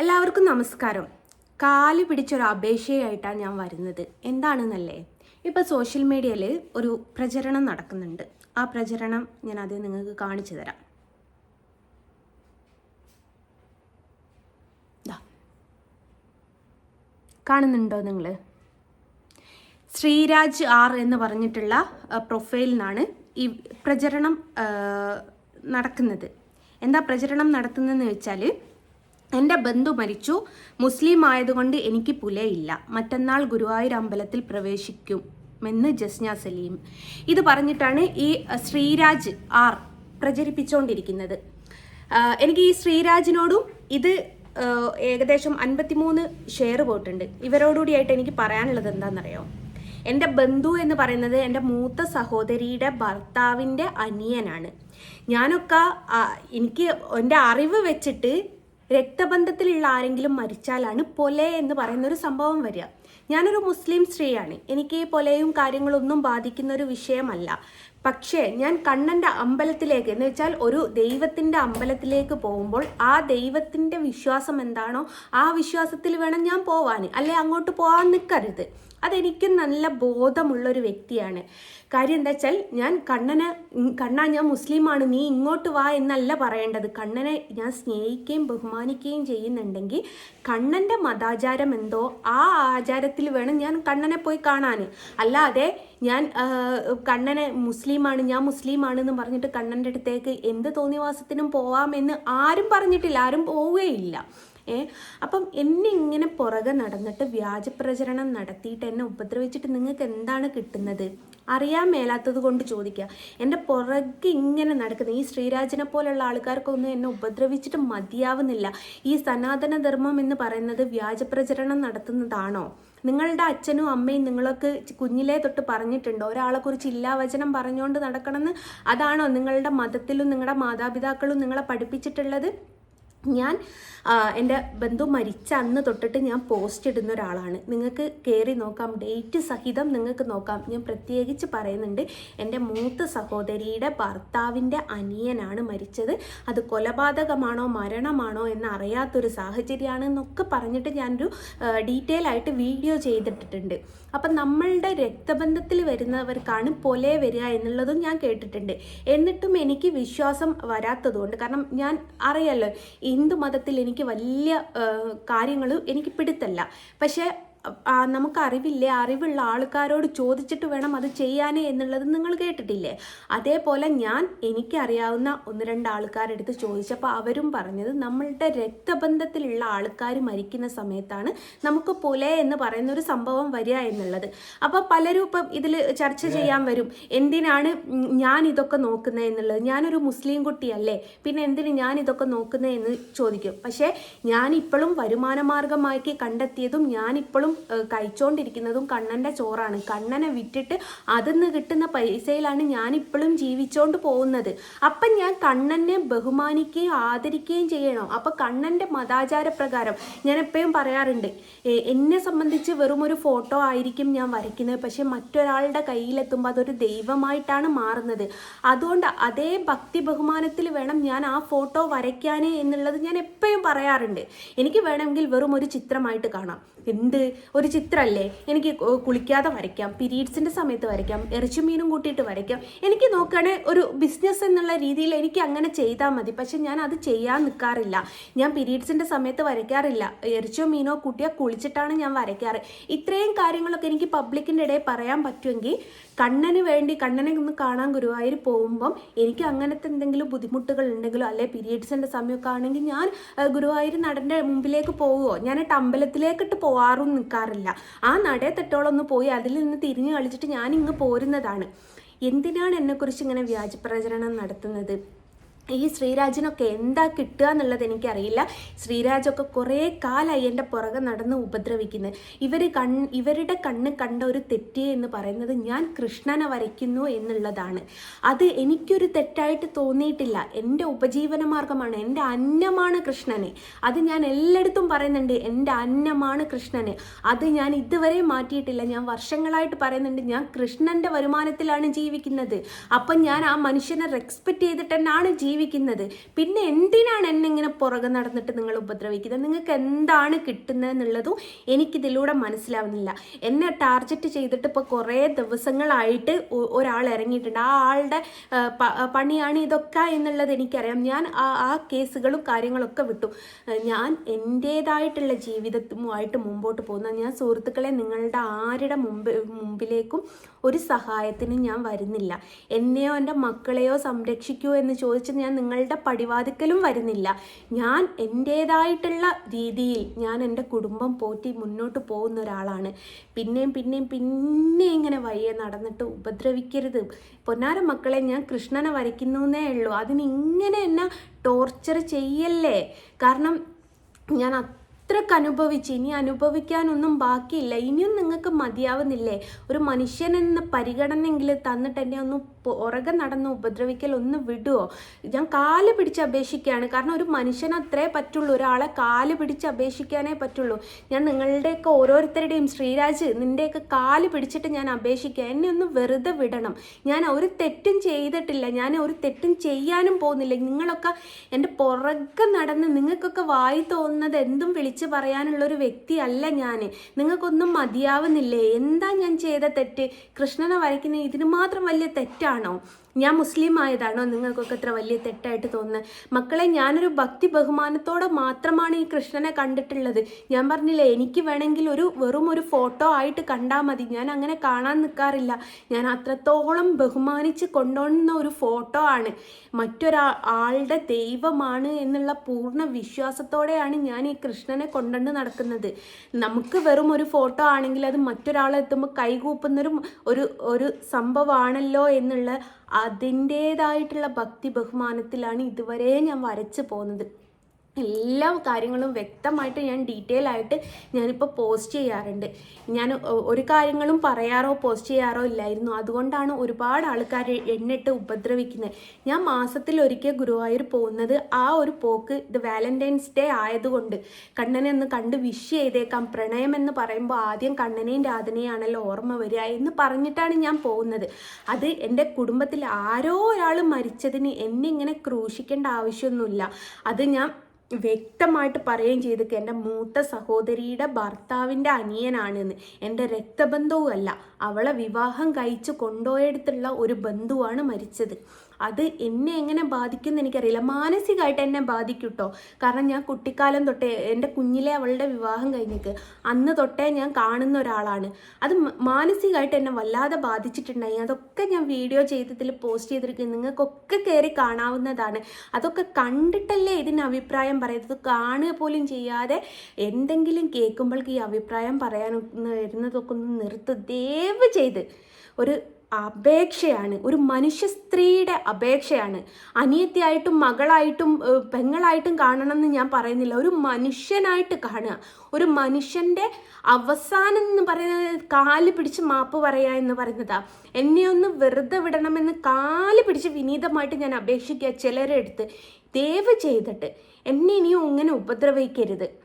എല്ലാവർക്കും നമസ്കാരം. കാൽ പിടിച്ചൊരു അപേക്ഷയായിട്ടാണ് ഞാൻ വരുന്നത്. എന്താണെന്നല്ലേ? ഇപ്പോൾ സോഷ്യൽ മീഡിയയിൽ ഒരു പ്രചരണം നടക്കുന്നുണ്ട്. ആ പ്രചരണം ഞാൻ അത് നിങ്ങൾക്ക് കാണിച്ചു തരാം. കാണുന്നുണ്ടോ നിങ്ങൾ ശ്രീരാജ് ആർ എന്ന് പറഞ്ഞിട്ടുള്ള പ്രൊഫൈലിനാണ് ഈ പ്രചരണം നടക്കുന്നത്. എന്താ പ്രചരണം നടത്തുന്നതെന്ന് വെച്ചാൽ എന്റെ ബന്ധു മരിച്ചു. മുസ്ലിം ആയതുകൊണ്ട് എനിക്ക് പുലയില്ല. മറ്റന്നാൾ ഗുരുവായൂർ അമ്പലത്തിൽ പ്രവേശിക്കുമെന്ന് ജസ്ന സലീം. ഇത് പറഞ്ഞിട്ടാണ് ഈ ശ്രീരാജ് ആർ പ്രചരിപ്പിച്ചുകൊണ്ടിരിക്കുന്നത് എനിക്ക് ഈ ശ്രീരാജിനോടും ഇത് ഏകദേശം അൻപത്തിമൂന്ന് ഷെയർ പോയിട്ടുണ്ട്. ഇവരോടുകൂടിയായിട്ട് എനിക്ക് പറയാനുള്ളത് എന്താണെന്നറിയോ? എന്റെ ബന്ധു എന്ന് പറയുന്നത് എന്റെ മൂത്ത സഹോദരിയുടെ ഭർത്താവിന്റെ അനിയനാണ്. ഞാനൊക്കെ എനിക്ക് എന്റെ അറിവ് വെച്ചിട്ട് രക്തബന്ധത്തിലുള്ള ആരെങ്കിലും മരിച്ചാലാണ് പൊലെ എന്ന് പറയുന്ന ഒരു സംഭവം വരിക. ഞാനൊരു മുസ്ലിം സ്ത്രീയാണ്. എനിക്ക് ഈ പൊലയും കാര്യങ്ങളൊന്നും ബാധിക്കുന്ന ഒരു വിഷയമല്ല. പക്ഷേ ഞാൻ കണ്ണന്റെ അമ്പലത്തിലേക്ക് എന്ന് വെച്ചാൽ ഒരു ദൈവത്തിന്റെ അമ്പലത്തിലേക്ക് പോകുമ്പോൾ ആ ദൈവത്തിന്റെ വിശ്വാസം എന്താണോ ആ വിശ്വാസത്തിൽ വേണം ഞാൻ പോവാൻ. അല്ലെ അങ്ങോട്ട് പോകാൻ നിൽക്കരുത് അതെനിക്ക് നല്ല ബോധമുള്ളൊരു വ്യക്തിയാണ്. കാര്യം എന്താ വെച്ചാൽ ഞാൻ കണ്ണനെ കണ്ണാ ഞാൻ മുസ്ലിമാണ് നീ ഇങ്ങോട്ട് വാ എന്നല്ല പറയേണ്ടത്. കണ്ണനെ ഞാൻ സ്നേഹിക്കുകയും ബഹുമാനിക്കുകയും ചെയ്യുന്നുണ്ടെങ്കിൽ കണ്ണന്റെ മതാചാരം എന്തോ ആ ആചാരത്തിൽ വേണം ഞാൻ കണ്ണനെ പോയി കാണാൻ. അല്ലാതെ ഞാൻ കണ്ണനെ കണ്ണനെ മുസ്ലിമാണ് ഞാൻ മുസ്ലിമാണെന്ന് പറഞ്ഞിട്ട് കണ്ണന്റെ അടുത്തേക്ക് എന്ത് തോന്നിവാസത്തിനും പോവാമെന്ന് ആരും പറഞ്ഞിട്ടില്ല ആരും പോവുകയില്ല. ഏ? അപ്പം എന്നെ ഇങ്ങനെ പുറകെ നടന്നിട്ട് വ്യാജ പ്രചരണം നടത്തിയിട്ട് എന്നെ ഉപദ്രവിച്ചിട്ട് നിങ്ങൾക്ക് എന്താണ് കിട്ടുന്നത്? അറിയാൻ മേലാത്തത് കൊണ്ട് ചോദിക്കുക. എന്റെ പുറകെ ഇങ്ങനെ നടക്കുന്ന ഈ ശ്രീരാജിനെ പോലുള്ള ആൾക്കാർക്കൊന്നും എന്നെ ഉപദ്രവിച്ചിട്ട് മതിയാവുന്നില്ല. ഈ സനാതന ധർമ്മം എന്ന് പറയുന്നത് വ്യാജ പ്രചരണം നടത്തുന്നതാണോ? നിങ്ങളുടെ അച്ഛനും അമ്മയും നിങ്ങളൊക്കെ കുഞ്ഞിലേ തൊട്ട് പറഞ്ഞിട്ടുണ്ടോ. ഒരാളെ കുറിച്ച് ഇല്ലാവചനം പറഞ്ഞുകൊണ്ട് നടക്കണമെന്ന്. അതാണോ നിങ്ങളുടെ മതത്തിലും നിങ്ങളുടെ മാതാപിതാക്കളും നിങ്ങളെ പഠിപ്പിച്ചിട്ടുള്ളത്? ഞാൻ എന്റെ ബന്ധു മരിച്ച അന്ന് തൊട്ടിട്ട് ഞാൻ പോസ്റ്റ് ഇടുന്ന ഒരാളാണ്. നിങ്ങൾക്ക് കയറി നോക്കാം ഡേറ്റ് സഹിതം നിങ്ങൾക്ക് നോക്കാം. ഞാൻ പ്രത്യേകിച്ച് പറയുന്നുണ്ട് എന്റെ മൂത്ത സഹോദരിയുടെ ഭർത്താവിന്റെ അനിയനാണ് മരിച്ചത്. അത് കൊലപാതകമാണോ മരണമാണോ എന്ന് അറിയാത്തൊരു സാഹചര്യമാണ് എന്നൊക്കെ പറഞ്ഞിട്ട് ഞാനൊരു ഡീറ്റെയിൽ ആയിട്ട് വീഡിയോ ചെയ്തിട്ടിട്ടുണ്ട്. അപ്പം നമ്മളുടെ രക്തബന്ധത്തിൽ വരുന്നവർക്കാണ് പൊലെ വരിക എന്നുള്ളതും ഞാൻ കേട്ടിട്ടുണ്ട്. എന്നിട്ടും എനിക്ക് വിശ്വാസം വരാത്തതുകൊണ്ട് കാരണം ഞാൻ അറിയാലോ ഹിന്ദു മതത്തിൽ എനിക്ക് വലിയ കാര്യങ്ങൾ എനിക്ക് പിടുത്തല്ല. പക്ഷേ ആ, നമുക്ക് അറിവില്ലേ അറിവുള്ള ആൾക്കാരോട് ചോദിച്ചിട്ട് വേണം അത് ചെയ്യാനേ എന്നുള്ളത് നിങ്ങൾ കേട്ടിട്ടില്ലേ? അതേപോലെ ഞാൻ എനിക്കറിയാവുന്ന ഒന്ന് രണ്ട് ആൾക്കാരെടുത്ത് ചോദിച്ചപ്പോൾ അവരും പറഞ്ഞത് നമ്മളുടെ രക്തബന്ധത്തിലുള്ള ആൾക്കാർ മരിക്കുന്ന സമയത്താണ് നമുക്ക് പുല എന്ന് പറയുന്ന ഒരു സംഭവം വരിക എന്നുള്ളത്. അപ്പോൾ പലരും ഇപ്പം ഇതിൽ ചർച്ച ചെയ്യാൻ വരും. എന്തിനാണ് ഞാൻ ഇതൊക്കെ നോക്കുന്നത് എന്നുള്ളത്? ഞാനൊരു മുസ്ലിം കുട്ടിയല്ലേ പിന്നെ എന്തിന് ഞാൻ ഇതൊക്കെ നോക്കുന്നത് എന്ന് ചോദിക്കും. പക്ഷേ ഞാനിപ്പോഴും വരുമാന മാർഗമാക്കി കണ്ടെത്തിയതും ഞാനിപ്പോഴും കഴിച്ചുകൊണ്ടിരിക്കുന്നതും കണ്ണന്റെ ചോറാണ്. കണ്ണനെ വിറ്റിട്ട് അതിൽ നിന്ന് കിട്ടുന്ന പൈസയിലാണ് ഞാനിപ്പോഴും ജീവിച്ചുകൊണ്ട് പോകുന്നത്. അപ്പം ഞാൻ കണ്ണനെ ബഹുമാനിക്കുകയും ആദരിക്കുകയും ചെയ്യണം. അപ്പം കണ്ണന്റെ മതാചാര പ്രകാരം ഞാൻ എപ്പോഴും പറയാറുണ്ട് എന്നെ സംബന്ധിച്ച് വെറും ഒരു ഫോട്ടോ ആയിരിക്കും ഞാൻ വരയ്ക്കുന്നത്. പക്ഷേ മറ്റൊരാളുടെ കയ്യിലെത്തുമ്പോൾ അതൊരു ദൈവമായിട്ടാണ് മാറുന്നത്. അതുകൊണ്ട് അതേ ഭക്തി ബഹുമാനത്തിൽ വേണം ഞാൻ ആ ഫോട്ടോ വരയ്ക്കാനേ എന്നുള്ളത് ഞാൻ എപ്പോഴും പറയാറുണ്ട്. എനിക്ക് വേണമെങ്കിൽ വെറും ഒരു ചിത്രമായിട്ട് കാണാം. എന്ത്? ഒരു ചിത്രമല്ലേ എനിക്ക് കുളിക്കാതെ വരയ്ക്കാം പീരീഡ്സിന്റെ സമയത്ത് വരയ്ക്കാം ഇറച്ചിമീനും കൂട്ടിയിട്ട് വരയ്ക്കാം. എനിക്ക് നോക്കുകയാണെ ഒരു ബിസിനസ് എന്നുള്ള രീതിയിൽ എനിക്ക് അങ്ങനെ ചെയ്താൽ മതി. പക്ഷെ ഞാൻ അത് ചെയ്യാൻ നിൽക്കാറില്ല ഞാൻ പീരീഡ്സിന്റെ സമയത്ത് വരയ്ക്കാറില്ല. ഇറച്ചിയോ മീനോ കൂട്ടിയാൽ കുളിച്ചിട്ടാണ് ഞാൻ വരയ്ക്കാറ്. ഇത്രയും കാര്യങ്ങളൊക്കെ എനിക്ക് പബ്ലിക്കിന്റെ ഇടയിൽ പറയാൻ പറ്റുമെങ്കിൽ കണ്ണന് വേണ്ടി കണ്ണനെ ഒന്ന് കാണാൻ ഗുരുവായൂർ പോകുമ്പം എനിക്ക് അങ്ങനത്തെ എന്തെങ്കിലും ബുദ്ധിമുട്ടുകൾ ഉണ്ടെങ്കിലോ അല്ലെ പീരീഡ്സിന്റെ സമയമൊക്കെ ആണെങ്കിൽ ഞാൻ ഗുരുവായൂർ നടന്റെ മുമ്പിലേക്ക് പോവുമോ ഞാനിട്ട് അമ്പലത്തിലേക്കിട്ട് പോവാറും നിൽക്കാറില്ല. ആ തെറ്റോളൊന്ന് പോയി അതിൽ നിന്ന് തിരിഞ്ഞു കളിച്ചിട്ട് ഞാൻ ഇങ്ങ് പോരുന്നതാണ്. എന്തിനാണ് എന്നെക്കുറിച്ച് ഇങ്ങനെ വ്യാജപ്രചരണം നടത്തുന്നത്? ഈ ശ്രീരാജിനൊക്കെ എന്താ കിട്ടുക എന്നുള്ളത് എനിക്കറിയില്ല. ശ്രീരാജൊക്കെ കുറേ കാലമായി എന്റെ പുറകെ നടന്ന് ഉപദ്രവിക്കുന്നത്. ഇവർ കൺ ഇവരുടെ കണ്ണ് കണ്ട ഒരു തെറ്റ് എന്ന് പറയുന്നത് ഞാൻ കൃഷ്ണനെ വരയ്ക്കുന്നു എന്നുള്ളതാണ്. അത് എനിക്കൊരു തെറ്റായിട്ട് തോന്നിയിട്ടില്ല. എന്റെ ഉപജീവന മാർഗമാണ് എന്റെ അന്നമാണ് കൃഷ്ണനെ. അത് ഞാൻ എല്ലായിടത്തും പറയുന്നുണ്ട് എന്റെ അന്നമാണ് കൃഷ്ണന്. അത് ഞാൻ ഇതുവരെ മാറ്റിയിട്ടില്ല. ഞാൻ വർഷങ്ങളായിട്ട് പറയുന്നുണ്ട് ഞാൻ കൃഷ്ണന്റെ വരുമാനത്തിലാണ് ജീവിക്കുന്നത്. അപ്പം ഞാൻ ആ മനുഷ്യനെ റെസ്പെക്റ്റ് ചെയ്തിട്ട് തന്നെയാണ് ജീവിക്കുന്നത് ജീവിക്കുന്നത്? പിന്നെ എന്തിനാണ് എന്നെ ഇങ്ങനെ പുറകെ നടന്നിട്ട് നിങ്ങൾ ഉപദ്രവിക്കുന്നത്? നിങ്ങൾക്ക് എന്താണ് കിട്ടുന്നത് എന്നുള്ളതും എനിക്കിതിലൂടെ മനസ്സിലാവുന്നില്ല. എന്നെ ടാർഗറ്റ് ചെയ്തിട്ട് ഇപ്പോൾ കുറേ ദിവസങ്ങളായിട്ട് ഒരാൾ ഇറങ്ങിയിട്ടുണ്ട്. ആ ആളുടെ പണിയാണ് ഇതൊക്കെ എന്നുള്ളത് എനിക്കറിയാം. ഞാൻ ആ കേസുകളും കാര്യങ്ങളൊക്കെ വിട്ടു. ഞാൻ എന്റേതായിട്ടുള്ള ജീവിതവുമായിട്ട് മുമ്പോട്ട് പോകുന്ന ഞാൻ സുഹൃത്തുക്കളെ നിങ്ങളുടെ ആരുടെ മുമ്പ് മുമ്പിലേക്കും ഒരു സഹായത്തിന് ഞാൻ വരുന്നില്ല. എന്നെയോ എന്റെ മക്കളെയോ സംരക്ഷിക്കുമോ എന്ന് ചോദിച്ച് ഞാൻ നിങ്ങളുടെ പടിവാതിക്കലും വരുന്നില്ല. ഞാൻ എന്റേതായിട്ടുള്ള രീതിയിൽ ഞാൻ എന്റെ കുടുംബം പോറ്റി മുന്നോട്ട് പോകുന്ന ഒരാളാണ്. പിന്നെയും പിന്നെയും പിന്നെ ഇങ്ങനെ വയ്യെ നടന്നിട്ട് ഉപദ്രവിക്കരുത്. പൊന്നാര മക്കളെ ഞാൻ കൃഷ്ണനെ വരയ്ക്കുന്നു എന്നേ ഉള്ളൂ. അതിനിങ്ങനെ എന്നെ ടോർച്ചർ ചെയ്യല്ലേ? കാരണം ഞാൻ അത്രയ്ക്ക് അനുഭവിച്ച് ഇനി അനുഭവിക്കാനൊന്നും ബാക്കിയില്ല. ഇനിയും നിങ്ങൾക്ക് മതിയാവുന്നില്ലേ? ഒരു മനുഷ്യൻ എന്ന പരിഗണനെങ്കിൽ തന്നിട്ട് എന്നെ ഒന്ന് പുറകെ നടന്ന് ഉപദ്രവിക്കൽ ഒന്ന് വിടുവോ? ഞാൻ കാൽ പിടിച്ച് അപേക്ഷിക്കുകയാണ്. കാരണം ഒരു മനുഷ്യന് അത്രേ പറ്റുള്ളൂ. ഒരാളെ കാൽ പിടിച്ച് അപേക്ഷിക്കാനേ പറ്റുള്ളൂ. ഞാൻ നിങ്ങളുടെയൊക്കെ ഓരോരുത്തരുടെയും ശ്രീരാജ് നിന്റെയൊക്കെ കാൽ പിടിച്ചിട്ട് ഞാൻ അപേക്ഷിക്കുക. എന്നെ ഒന്ന് വെറുതെ വിടണം. ഞാൻ ഒരു തെറ്റും ചെയ്തിട്ടില്ല. ഞാൻ ഒരു തെറ്റും ചെയ്യാനും പോകുന്നില്ല. നിങ്ങളൊക്കെ എന്റെ പുറകെ നടന്ന് നിങ്ങൾക്കൊക്കെ വായി തോന്നുന്നത് എന്തും വിളിച്ച് പറയാനുള്ള ഒരു വ്യക്തിയല്ല ഞാൻ നിങ്ങൾക്കൊന്നും മതിയാവുന്നില്ലേ? എന്താ ഞാൻ ചെയ്ത തെറ്റ്? കൃഷ്ണനെ വരയ്ക്കുന്ന ഇതിന് മാത്രം വലിയ തെറ്റാണോ? ഞാൻ മുസ്ലിം ആയതാണോ നിങ്ങൾക്കൊക്കെ ഇത്ര വലിയ തെറ്റായിട്ട് തോന്നുന്നത് മക്കളെ ഞാനൊരു ഭക്തി ബഹുമാനത്തോടെ മാത്രമാണ് ഈ കൃഷ്ണനെ കണ്ടിട്ടുള്ളത്. ഞാൻ പറഞ്ഞില്ലേ എനിക്ക് വേണമെങ്കിൽ ഒരു വെറും ഒരു ഫോട്ടോ ആയിട്ട് കണ്ടാൽ മതി. ഞാൻ അങ്ങനെ കാണാൻ നിൽക്കാറില്ല ഞാൻ അത്രത്തോളം ബഹുമാനിച്ച് കൊണ്ടുവന്ന ഒരു ഫോട്ടോ ആണ്. മറ്റൊരാ ആളുടെ ദൈവമാണ് എന്നുള്ള പൂർണ വിശ്വാസത്തോടെയാണ് ഞാൻ ഈ കൃഷ്ണനെ കൊണ്ടുവന്ന് നടക്കുന്നത്. നമുക്ക് വെറും ഒരു ഫോട്ടോ ആണെങ്കിൽ അത് മറ്റൊരാളെത്തുമ്പോൾ കൈകൂപ്പുന്നൊരു ഒരു ഒരു സംഭവമാണല്ലോ എന്നുള്ള അതിന്റേതായിട്ടുള്ള ഭക്തി ബഹുമാനത്തിലാണ് ഇതുവരെ ഞാൻ വരച്ചു പോകുന്നത്. എല്ലാ കാര്യങ്ങളും വ്യക്തമായിട്ട് ഞാൻ ഡീറ്റെയിൽ ആയിട്ട് ഞാനിപ്പോൾ പോസ്റ്റ് ചെയ്യാറുണ്ട്. ഞാൻ ഒരു കാര്യങ്ങളും പറയാറോ പോസ്റ്റ് ചെയ്യാറോ ഇല്ലായിരുന്നു. അതുകൊണ്ടാണ് ഒരുപാട് ആൾക്കാർ എന്നിട്ട് ഉപദ്രവിക്കുന്നത്. ഞാൻ മാസത്തിൽ ഒരിക്കൽ ഗുരുവായൂർ പോകുന്നത് ആ ഒരു പോക്ക് ഇത് വാലന്റൈൻസ് ഡേ ആയതുകൊണ്ട്. കണ്ണനെ ഒന്ന് കണ്ട് വിഷ് ചെയ്തേക്കാം. പ്രണയം എന്ന് പറയുമ്പോൾ ആദ്യം കണ്ണനെയും രാധനയാണല്ലോ ഓർമ്മ വരിക എന്ന് പറഞ്ഞിട്ടാണ് ഞാൻ പോകുന്നത്. അത് എന്റെ കുടുംബത്തിൽ ആരോ ഒരാൾ മരിച്ചതിന് എന്നെ ഇങ്ങനെ ക്രൂശിക്കേണ്ട ആവശ്യമൊന്നുമില്ല. അത് ഞാൻ വ്യക്തമായിട്ട് പറയുകയും ചെയ്തിട്ട് എന്റെ മൂത്ത സഹോദരിയുടെ ഭർത്താവിന്റെ അനിയനാണെന്ന്. എന്റെ രക്തബന്ധവുമല്ല. അവളെ വിവാഹം കഴിച്ച് കൊണ്ടുപോയെടുത്തുള്ള ഒരു ബന്ധുവാണ് മരിച്ചത്. അത് എന്നെ എങ്ങനെ ബാധിക്കുമെന്ന് എനിക്കറിയില്ല. മാനസികമായിട്ട് എന്നെ ബാധിക്കും കേട്ടോ കാരണം ഞാൻ കുട്ടിക്കാലം തൊട്ടേ എന്റെ കുഞ്ഞിലെ അവളുടെ വിവാഹം കഴിഞ്ഞിട്ട് അന്ന് തൊട്ടേ ഞാൻ കാണുന്ന ഒരാളാണ്. അത് മാനസികമായിട്ട് എന്നെ വല്ലാതെ ബാധിച്ചിട്ടുണ്ടായി. അതൊക്കെ ഞാൻ വീഡിയോ ചെയ്തതിൽ പോസ്റ്റ് ചെയ്തിരിക്കുന്നത് നിങ്ങൾക്കൊക്കെ കയറി കാണാവുന്നതാണ്. അതൊക്കെ കണ്ടിട്ടല്ലേ ഇതിന് അഭിപ്രായം പറയുന്നത്? കാണുക പോലും ചെയ്യാതെ എന്തെങ്കിലും കേൾക്കുമ്പോഴേക്ക് ഈ അഭിപ്രായം പറയാൻ വരുന്നതൊക്കെ ഒന്ന് നിർത്ത് ദയവ് ചെയ്ത് ഒരു അപേക്ഷയാണ്. ഒരു മനുഷ്യ സ്ത്രീയുടെ അപേക്ഷയാണ്. അനിയത്തിയായിട്ടും മകളായിട്ടും പെങ്ങളായിട്ടും കാണണം എന്ന് ഞാൻ പറയുന്നില്ല. ഒരു മനുഷ്യനായിട്ട് കാണുക. ഒരു മനുഷ്യന്റെ അവസാനം എന്ന് പറയുന്നത് കാൽ പിടിച്ച് മാപ്പ് പറയുക എന്ന് പറയുന്നതാ. എന്നെ ഒന്ന് വെറുതെ വിടണമെന്ന് കാൽ പിടിച്ച് വിനീതമായിട്ട് ഞാൻ അപേക്ഷിക്കുക ചിലരെ അടുത്ത് ദയവ് ചെയ്തിട്ട് എന്നെ ഇനിയും ഇങ്ങനെ ഉപദ്രവിക്കരുത്.